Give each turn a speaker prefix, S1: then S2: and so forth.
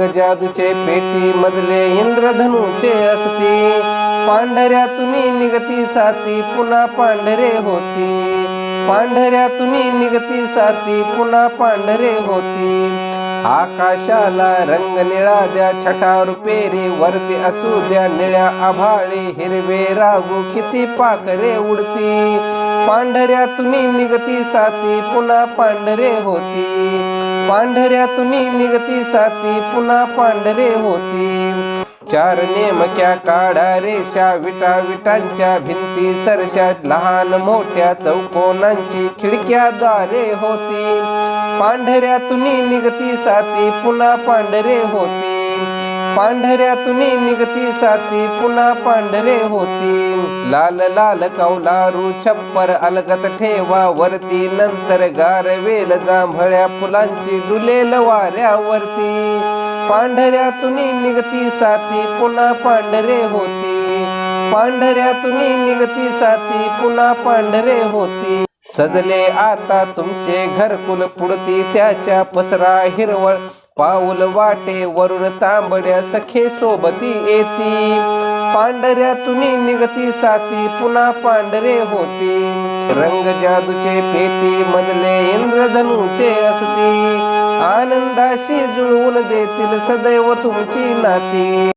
S1: रंग जादूचे पेटी मधले इंद्रधनुचे असती. पांढऱ्यातून निगती साती पुन्हा पांढरे होती. पांढऱ्यातून निगती साती पुन्हा पांढरे होती. आकाशाला रंग निळा द्या छटा रुपेरी वरती असू द्या निळ्या आभाळे हिरवे रागू किती पाखरे उडती. पांढऱ्यातून निगती साती पुन्हा पांढरे होती. पांढऱ्यातून निगती साती पुन्हा पांढरे होती. चार नेमक्या काढा रेषा विटा विटांच्या भिंती सरशा लहान मोठ्या चौकोनांची खिडक्याद्वारे होती. पांढऱ्यातून निगती साती पुन्हा पांढरे होती. पांढऱ्यातून निगती साती पुन्हा पांढरे होती. लाल लाल कौलारू छप्पर अलगत ठेवा वरती. नंतर गारवेल जांभळ्या फुलांची डुलेल वाऱ्यावरती. पांढऱ्यातून निगती साती पुन्हा पांढरे होती. पांढऱ्यातून निगती साती पुन्हा पांढरे होती. सजले आता तुमचे घरकुल पुडती त्याच्या पसरा हिरवळ. पाऊल वाटे वरुण तांबड्या सखे सोबती येती. तुम्ही निगती साती पुन्हा पांढरे होती. रंग जादूचे पेटी मधले इंद्रधनुचे असती. आनंदाशी जुळवून देतील सदैव तुमची नाती.